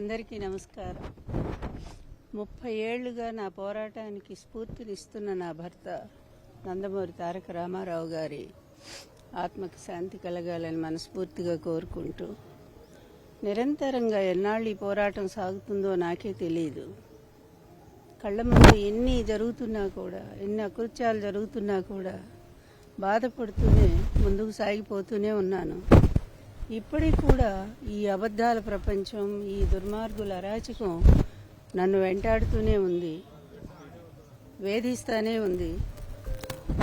అందరికీ నమస్కారం. ముప్పై ఏళ్ళుగా నా పోరాటానికి స్ఫూర్తినిస్తున్న నా భర్త నందమూరి తారక రామారావు గారి ఆత్మకి శాంతి కలగాలని మనస్ఫూర్తిగా కోరుకుంటూ నిరంతరంగా ఎన్నాళ్ళు ఈ పోరాటం సాగుతుందో నాకే తెలియదు కళ్ళ ముందు ఎన్ని జరుగుతున్నా కూడా ఎన్ని అకృత్యాలు జరుగుతున్నా కూడా బాధపడుతూనే ముందుకు సాగిపోతూనే ఉన్నాను. ఇప్పటికి కూడా ఈ అబద్ధాల ప్రపంచం ఈ దుర్మార్గుల అరాచకం నన్ను వెంటాడుతూనే ఉంది. వేధిస్తానే ఉంది.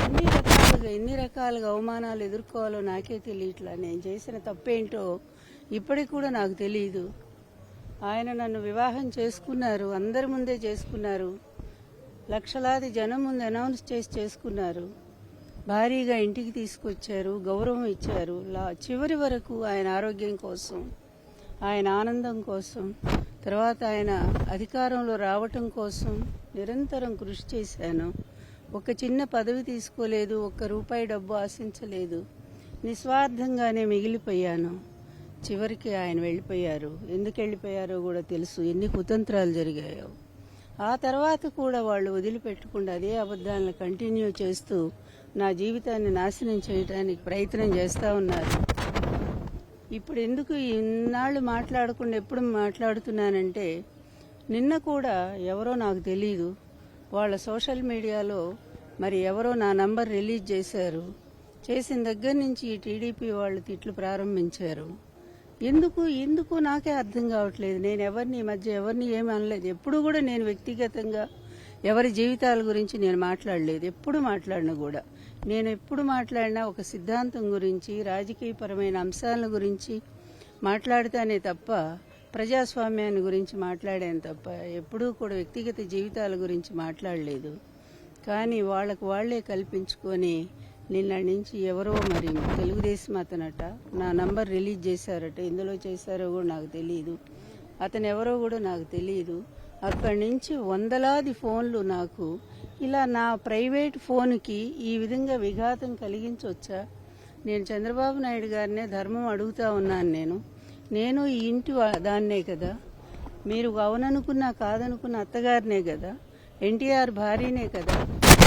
ఎన్ని రకాలుగా ఎన్ని రకాలుగా అవమానాలు ఎదుర్కోవాలో నాకే తెలియట్లా. నేను చేసిన తప్పేంటో ఇప్పటికి కూడా నాకు తెలియదు. ఆయన నన్ను వివాహం చేసుకున్నారు అందరి ముందే చేసుకున్నారు. లక్షలాది జనం ముందు అనౌన్స్ చేసి చేసుకున్నారు. భారీగా ఇంటికి తీసుకొచ్చారు గౌరవం ఇచ్చారు. లా చివరి వరకు ఆయన ఆరోగ్యం కోసం ఆయన ఆనందం కోసం తర్వాత ఆయన అధికారంలో రావటం కోసం నిరంతరం కృషి చేశాను. ఒక చిన్న పదవి తీసుకోలేదు ఒక్క రూపాయి డబ్బు ఆశించలేదు. నిస్వార్థంగానే మిగిలిపోయాను. చివరికి ఆయన వెళ్ళిపోయారు. ఎందుకు వెళ్ళిపోయారో కూడా తెలుసు. ఎన్ని కుతంత్రాలు జరిగాయో. ఆ తర్వాత కూడా వాళ్ళు వదిలిపెట్టకుండా అదే అబద్ధాలను కంటిన్యూ చేస్తూ నా జీవితాన్ని నాశనం చేయడానికి ప్రయత్నం చేస్తూ ఉన్నారు. ఇప్పుడు ఎందుకు ఇన్నాళ్ళు మాట్లాడకుండా ఎప్పుడు మాట్లాడుతున్నానంటే నిన్న కూడా ఎవరో నాకు తెలియదు వాళ్ళ సోషల్ మీడియాలో మరి ఎవరో నా నంబర్ రిలీజ్ చేశారు. చేసిన దగ్గర నుంచి ఈ టీడీపీ వాళ్ళు తిట్లు ప్రారంభించారు. ఎందుకు ఎందుకు నాకే అర్థం కావట్లేదు. నేను ఎవరిని మధ్య ఎవరిని ఏమి అనలేదు. ఎప్పుడు కూడా నేను వ్యక్తిగతంగా ఎవరి జీవితాల గురించి నేను మాట్లాడలేదు. ఎప్పుడు మాట్లాడిన కూడా. నేను ఎప్పుడు మాట్లాడినా ఒక సిద్ధాంతం గురించి రాజకీయపరమైన అంశాల గురించి మాట్లాడతానే తప్ప ప్రజాస్వామ్యాన్ని గురించి మాట్లాడాను తప్ప ఎప్పుడూ కూడా వ్యక్తిగత జీవితాల గురించి మాట్లాడలేదు. కానీ వాళ్ళకు వాళ్ళే కల్పించుకొని నిన్న నుంచి ఎవరో మరి తెలుగుదేశం అతనట నా నంబర్ రిలీజ్ చేశారట. ఎందులో చేశారో కూడా నాకు తెలియదు అతను ఎవరో కూడా నాకు తెలియదు అక్కడి నుంచి వందలాది ఫోన్లు నాకు. ఇలా నా ప్రైవేట్ ఫోన్కి ఈ విధంగా విఘాతం కలిగించవచ్చా నేను చంద్రబాబు నాయుడు గారినే ధర్మం అడుగుతా ఉన్నాను నేను. నేను ఈ ఇంటి దాన్నే కదా. మీరు అవుననుకున్నా కాదనుకున్న అత్తగారినే కదా. ఎన్టీఆర్ భార్యనే కదా.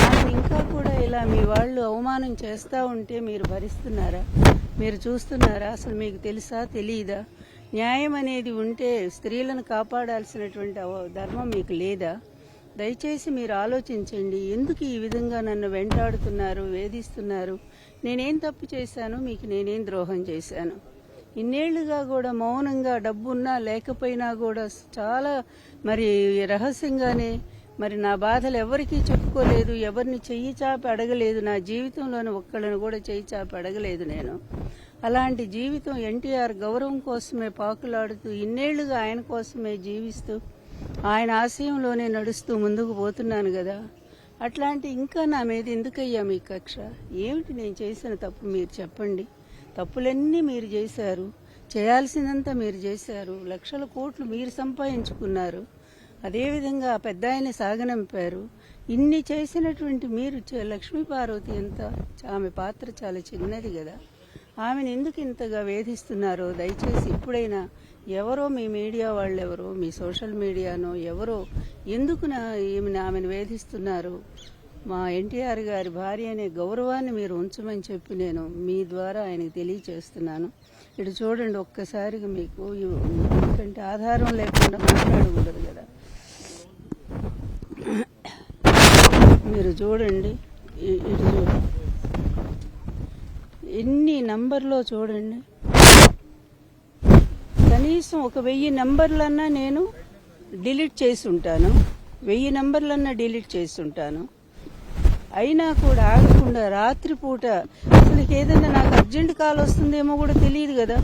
ఆమెను ఇంకా కూడా ఇలా మీ వాళ్ళు అవమానం చేస్తూ ఉంటే మీరు భరిస్తున్నారా? మీరు చూస్తున్నారా? అసలు మీకు తెలుసా? తెలియదా న్యాయం అనేది ఉంటే స్త్రీలను కాపాడాల్సినటువంటి ధర్మం మీకు లేదా? దయచేసి మీరు ఆలోచించండి. ఎందుకు ఈ విధంగా నన్ను వెంటాడుతున్నారు వేధిస్తున్నారు? నేనేం తప్పు చేశాను? మీకు నేనేం ద్రోహం చేశాను? ఇన్నేళ్ళుగా కూడా మౌనంగా డబ్బున్నా లేకపోయినా కూడా చాలా మరి రహస్యంగానే మరి నా బాధలు ఎవరికీ చెప్పుకోలేదు ఎవరిని చెయ్యి చాపి అడగలేదు నా జీవితంలోని ఒక్కళ్ళని కూడా చెయ్యి చాపి అడగలేదు నేను. అలాంటి జీవితం ఎన్టీఆర్ గౌరవం కోసమే పాకులాడుతూ ఇన్నేళ్ళుగా ఆయన కోసమే జీవిస్తూ ఆయన ఆశయంలోనే నడుస్తూ ముందుకు పోతున్నాను కదా. అట్లాంటి ఇంకా నా మీద ఎందుకయ్యా మీ కక్ష? ఏమిటి నేను చేసిన తప్పు మీరు చెప్పండి. తప్పులన్నీ మీరు చేశారు. చేయాల్సిందంతా మీరు చేశారు. లక్షల కోట్లు మీరు సంపాదించుకున్నారు. అదేవిధంగా ఆ పెద్ద ఆయన సాగనంపారు. ఇన్ని చేసినటువంటి మీరు చే- ఎంత? ఆమె పాత్ర చాలా చిన్నది కదా. ఆమెను ఎందుకు ఇంతగా వేధిస్తున్నారో దయచేసి ఇప్పుడైనా ఎవరో మీ మీడియా వాళ్ళు ఎవరో మీ సోషల్ మీడియానో ఎవరో ఎందుకు నా ఈమెను ఆమెను వేధిస్తున్నారు? మా ఎన్టీఆర్ గారి భార్య అనే గౌరవాన్ని మీరు ఉంచమని చెప్పి నేను మీ ద్వారా ఆయనకు తెలియచేస్తున్నాను. ఇటు చూడండి ఒక్కసారిగా మీకు ఎందుకంటే ఆధారం లేకుండా మాట్లాడకూడదు కదా. మీరు చూడండి ఇటు చూడండి. ఎన్ని నంబర్లో చూడండి. కనీసం ఒక వెయ్యి నంబర్లన్నా నేను డిలీట్ చేసి ఉంటాను వెయ్యి నంబర్లన్నా డిలీట్ చేసి ఉంటాను అయినా కూడా ఆగకుండా రాత్రిపూట అసలు ఏదైనా నాకు అర్జెంట్ కాల్ వస్తుందేమో కూడా తెలియదు కదా.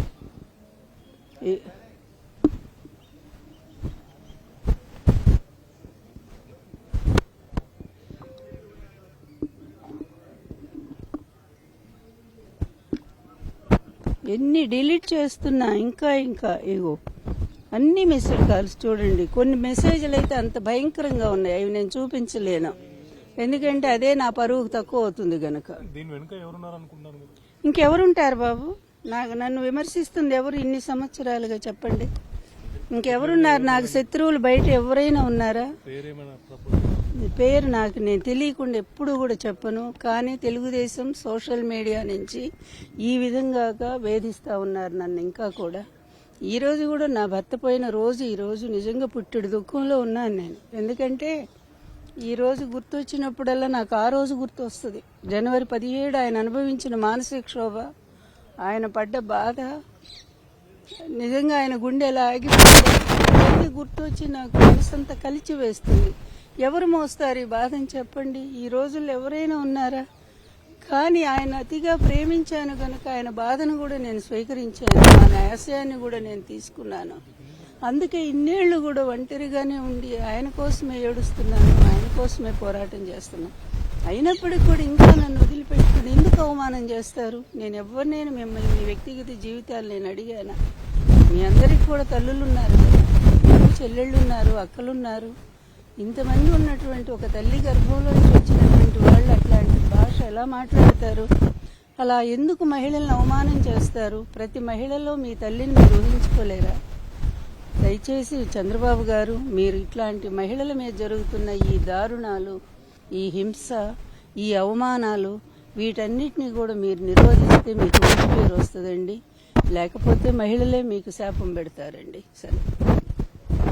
ఎన్ని డిలీట్ చేస్తున్నా ఇంకా ఇంకా ఇగో. అన్ని మెసేజ్ కాల్స్ చూడండి. కొన్ని మెసేజ్లు అయితే అంత భయంకరంగా ఉన్నాయి. అవి నేను చూపించలేను. ఎందుకంటే అదే నా పరువు తక్కువ అవుతుంది గనక. ఇంకెవరుంటారు బాబు? నాకు నన్ను విమర్శిస్తుంది ఎవరు? ఇన్ని సంవత్సరాలుగా చెప్పండి. ఇంకెవరున్నారు? నాకు శత్రువులు బయట ఎవరైనా ఉన్నారా? పేరు నాకు నేను తెలియకుండా ఎప్పుడు కూడా చెప్పను. కానీ తెలుగుదేశం సోషల్ మీడియా నుంచి ఈ విధంగా వేధిస్తూ ఉన్నారు నన్ను ఇంకా కూడా. ఈరోజు కూడా నా భర్త పోయిన రోజు ఈరోజు నిజంగా పుట్టుడు దుఃఖంలో ఉన్నాను నేను. ఎందుకంటే ఈరోజు గుర్తొచ్చినప్పుడల్లా నాకు ఆ రోజు గుర్తు వస్తుంది జనవరి పదిహేడు ఆయన అనుభవించిన మానసిక క్షోభ ఆయన పడ్డ బాధ నిజంగా ఆయన గుండె ఎలా ఆగిపోయింది గుర్తొచ్చి నాకు మనసంతా కలిచి వేస్తుంది. ఎవరు మోస్తారు ఈ బాధని చెప్పండి. ఈ రోజుల్లో ఎవరైనా ఉన్నారా? కానీ ఆయన అతిగా ప్రేమించాను కనుక ఆయన బాధను కూడా నేను స్వీకరించాను. ఆయన ఆశయాన్ని కూడా నేను తీసుకున్నాను. అందుకే ఇన్నేళ్ళు కూడా ఒంటరిగానే ఉండి ఆయన కోసమే ఏడుస్తున్నాను ఆయన కోసమే పోరాటం చేస్తున్నాను. అయినప్పటికీ కూడా ఇంకా నన్ను నన్ను ఎందుకు అవమానం చేస్తారు? నేను ఎవరినైనా మిమ్మల్ని మీ వ్యక్తిగత జీవితాలు నేను అడిగాను? మీ అందరికి కూడా తల్లులు ఉన్నారు కదా. చెల్లెళ్ళు ఉన్నారు అక్కలున్నారు. ఇంతమంది ఉన్నటువంటి ఒక తల్లి గర్భంలో నుంచి వచ్చినటువంటి వాళ్ళు అట్లాంటి భాష ఎలా మాట్లాడతారు? అలా ఎందుకు మహిళలను అవమానం చేస్తారు? ప్రతి మహిళలో మీ తల్లిని మీరు ఊహించుకోలేరా? దయచేసి చంద్రబాబు గారు మీరు ఇట్లాంటి మహిళల మీద జరుగుతున్న ఈ దారుణాలు ఈ హింస ఈ అవమానాలు వీటన్నిటిని కూడా మీరు నిరోధిస్తే మీకు మంచి పేరు వస్తుందండి. లేకపోతే మహిళలే మీకు శాపం పెడతారండి. సరే.